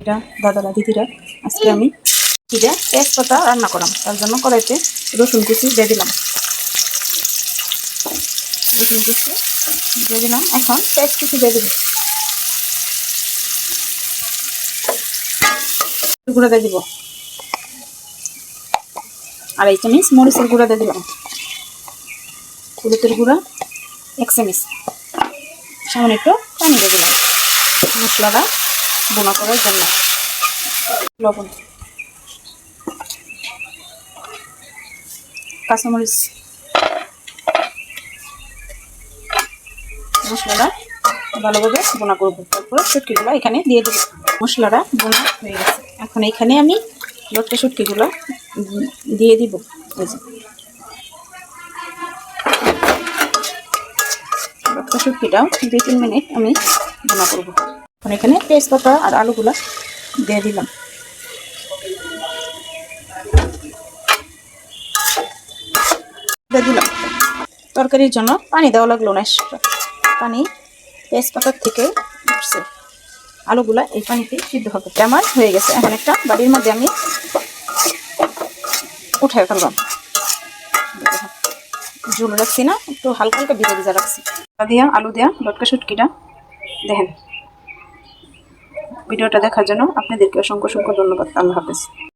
এটা দাদারা, দিদিরা, আজকে আমি চিড়ে তেজপাতা রান্না করলাম তার জন্য কড়াইতে রসুন কুচি দিয়ে দিলাম। রসুন কুচি দিয়ে দিলাম। এখন পেঁয়াজ কুচি দিয়ে দিলাম গুঁড়া দিয়ে দিব। আর এই চামিচ মরিচের গুঁড়া দিয়ে দিলাম। হলুদের গুঁড়া, এক চামিচ। সামনে একটু পানি দিয়ে দিলাম। মশলাটা বোনা করার জন্য। লবণ। কাঁচামরিচ। মশলাটা ভালোভাবে বোনা করব। তারপরে শুটকিগুলো এখানে দিয়ে দেবো। মশলাটা বোনা হয়ে গেছে। এখন এখানে আমি লোটটা শুটকিগুলো দিয়ে দিব। লোটটা শুটকিটাও দুই তিন মিনিট আমি বোনা করব। এখন এখানে তেজপাতা আর আলুগুলা দিয়ে দিলাম। দিলাম। তরকারির জন্য পানি দেওয়া লাগল না। পানি তেজপাতার থেকে উঠছে। আলুগুলা এই পানিতে সিদ্ধ হবে। আমার হয়ে গেছে। এখন একটা বাড়ির মধ্যে আমি উঠে ফেললাম। ঝুল রাখছি না, একটু হালকা হালকা ভিজা ভিজা রাখছি। দিয়া, আলু দেয়া, লটকা শুটকিটা দেখেন। ভিডিওটা দেখার জন্য আপনাদেরকে অসংখ্য অসংখ্য ধন্যবাদ। আল্লাহ হাফেজ।